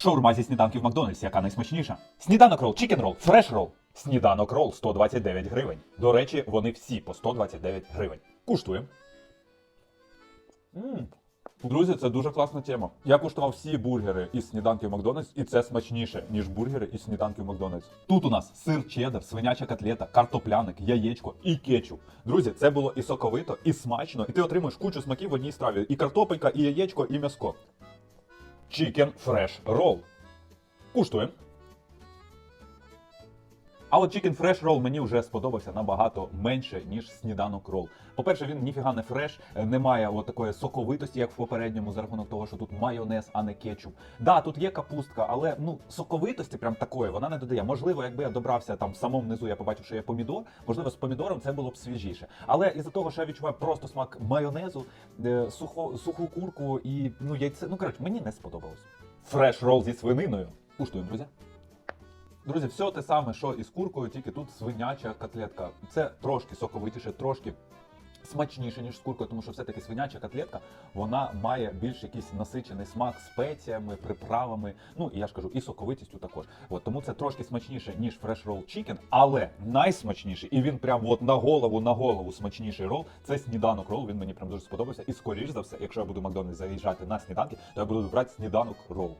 Шаурма зі сніданків Макдональдс, яка найсмачніша. Сніданок рол, чікен рол, фреш рол. Сніданок рол 129 гривень. До речі, вони всі по 129 гривень. Куштуємо. Друзі, це дуже класна тема. Я куштував всі бургери із сніданків Макдональдс, і це смачніше, ніж бургери із сніданків Макдональдс. Тут у нас сир чеддер, свиняча котлета, картопляник, яєчко і кетчуп. Друзі, це було і соковито, і смачно, і ти отримуєш кучу смаків в одній страві. І картопелька, і яєчко, і м'яско. Chicken Fresh Roll. Куштуємо. А от Chicken Fresh Roll мені вже сподобався набагато менше, ніж сніданок рол. По-перше, він ніфіга не фреш, е, немає от такої соковитості, як в попередньому, за рахунок того, що тут майонез, а не кетчуп. Да, тут є капустка, але ну соковитості прям такої вона не додає. Можливо, якби я добрався там в самому низу, я побачив, що є помідор. Можливо, з помідором це було б свіжіше. Але із-за того, що я відчуваю просто смак майонезу, е, сухо, суху курку і ну яйце. Ну коротше, мені не сподобалось. Фреш рол зі свининою. Куштуємо, друзі. Друзі, все те саме, що і з куркою, тільки тут свиняча котлетка. Це трошки соковитіше, трошки смачніше, ніж з куркою, тому що все-таки свиняча котлетка вона має більш якийсь насичений смак спеціями, приправами. Ну і я ж кажу, і соковитістю також. От тому це трошки смачніше, ніж Fresh Roll Chicken, але найсмачніший, і він прям от на голову, на голову смачніший рол. Це сніданок рол. Він мені прям дуже сподобався. І скоріш за все, якщо я буду в Макдональдс заїжджати на сніданки, то я буду брати сніданок рол.